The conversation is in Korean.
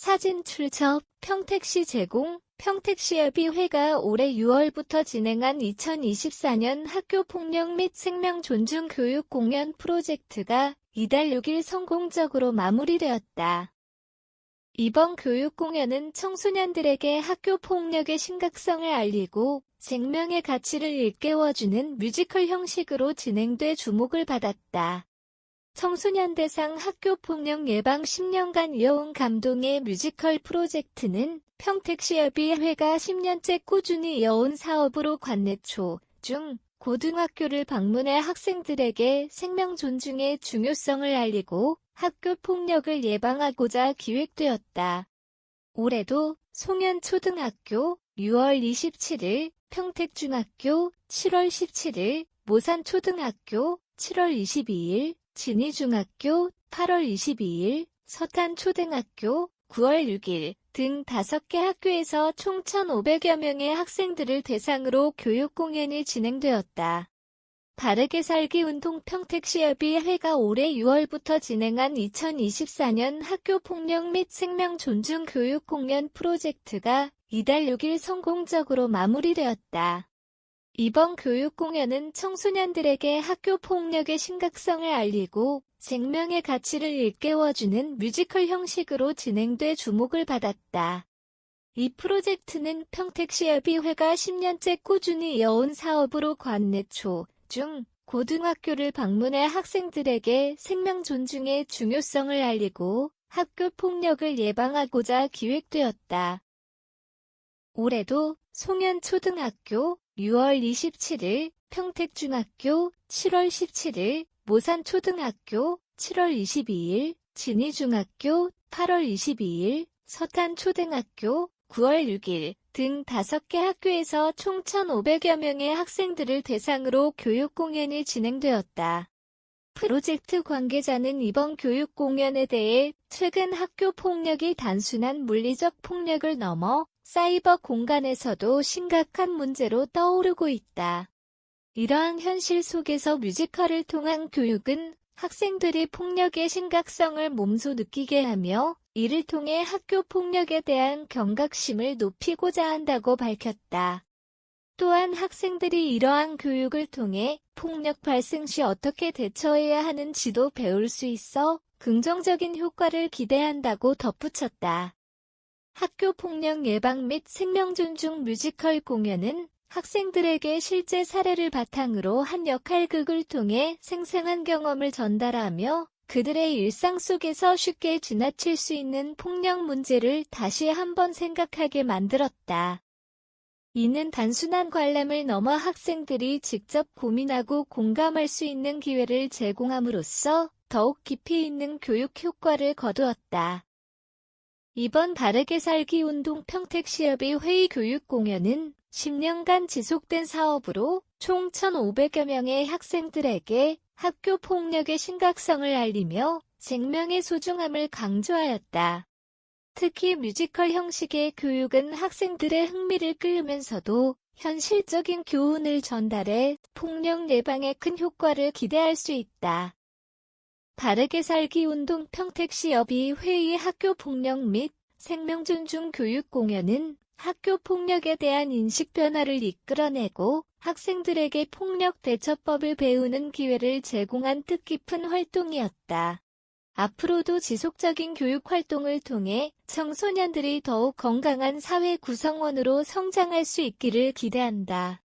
사진 출처 평택시 제공 평택시협의 회가 올해 6월부터 진행한 2024년 학교폭력 및 생명 존중 교육 공연 프로젝트가 이달 6일 성공적으로 마무리되었다. 이번 교육 공연은 청소년들에게 학교 폭력의 심각성을 알리고 생명의 가치를 일깨워주는 뮤지컬 형식으로 진행돼 주목을 받았다. 청소년 대상 학교 폭력 예방 10년간 이어온 감동의 뮤지컬 프로젝트는 평택시협의회가 10년째 꾸준히 이어온 사업으로 관내 초, 중, 고등학교를 방문해 학생들에게 생명 존중의 중요성을 알리고 학교 폭력을 예방하고자 기획되었다. 올해도 송현초등학교 6월 27일, 평택중학교 7월 17일, 모산초등학교 7월 22일, 진희중학교 8월 22일, 서탄초등학교 9월 6일 등 5개 학교에서 총 1,500여 명의 학생들을 대상으로 교육 공연이 진행되었다. 바르게 살기 운동 평택시협의 회가 올해 6월부터 진행한 2024년 학교폭력 및 생명 존중 교육 공연 프로젝트가 이달 6일 성공적으로 마무리되었다. 이번 교육 공연은 청소년들에게 학교 폭력의 심각성을 알리고 생명의 가치를 일깨워주는 뮤지컬 형식으로 진행돼 주목을 받았다. 이 프로젝트는 평택시협의회가 10년째 꾸준히 이어온 사업으로 관내초, 중, 고등학교를 방문해 학생들에게 생명 존중의 중요성을 알리고 학교 폭력을 예방하고자 기획되었다. 올해도 송현초등학교 6월 27일, 평택중학교 7월 17일, 모산초등학교 7월 22일, 진희중학교 8월 22일, 서탄초등학교 9월 6일 등 5개 학교에서 총 1,500여 명의 학생들을 대상으로 교육 공연이 진행되었다. 프로젝트 관계자는 이번 교육 공연에 대해 최근 학교 폭력이 단순한 물리적 폭력을 넘어 사이버 공간에서도 심각한 문제로 떠오르고 있다. 이러한 현실 속에서 뮤지컬을 통한 교육은 학생들이 폭력의 심각성을 몸소 느끼게 하며 이를 통해 학교 폭력에 대한 경각심을 높이고자 한다고 밝혔다. 또한 학생들이 이러한 교육을 통해 폭력 발생 시 어떻게 대처해야 하는지도 배울 수 있어 긍정적인 효과를 기대한다고 덧붙였다. 학교 폭력 예방 및 생명 존중 뮤지컬 공연은 학생들에게 실제 사례를 바탕으로 한 역할극을 통해 생생한 경험을 전달하며 그들의 일상 속에서 쉽게 지나칠 수 있는 폭력 문제를 다시 한번 생각하게 만들었다. 이는 단순한 관람을 넘어 학생들이 직접 고민하고 공감할 수 있는 기회를 제공함으로써 더욱 깊이 있는 교육 효과를 거두었다. 이번 바르게 살기 운동 평택 시협의 회의 교육 공연은 10년간 지속된 사업으로 총 1,500여 명의 학생들에게 학교 폭력의 심각성을 알리며 생명의 소중함을 강조하였다. 특히 뮤지컬 형식의 교육은 학생들의 흥미를 끌면서도 현실적인 교훈을 전달해 폭력 예방에 큰 효과를 기대할 수 있다. 바르게 살기 운동 평택시협의 회의 학교 폭력 및 생명 존중 교육 공연은 학교 폭력에 대한 인식 변화를 이끌어내고 학생들에게 폭력 대처법을 배우는 기회를 제공한 뜻깊은 활동이었다. 앞으로도 지속적인 교육 활동을 통해 청소년들이 더욱 건강한 사회 구성원으로 성장할 수 있기를 기대한다.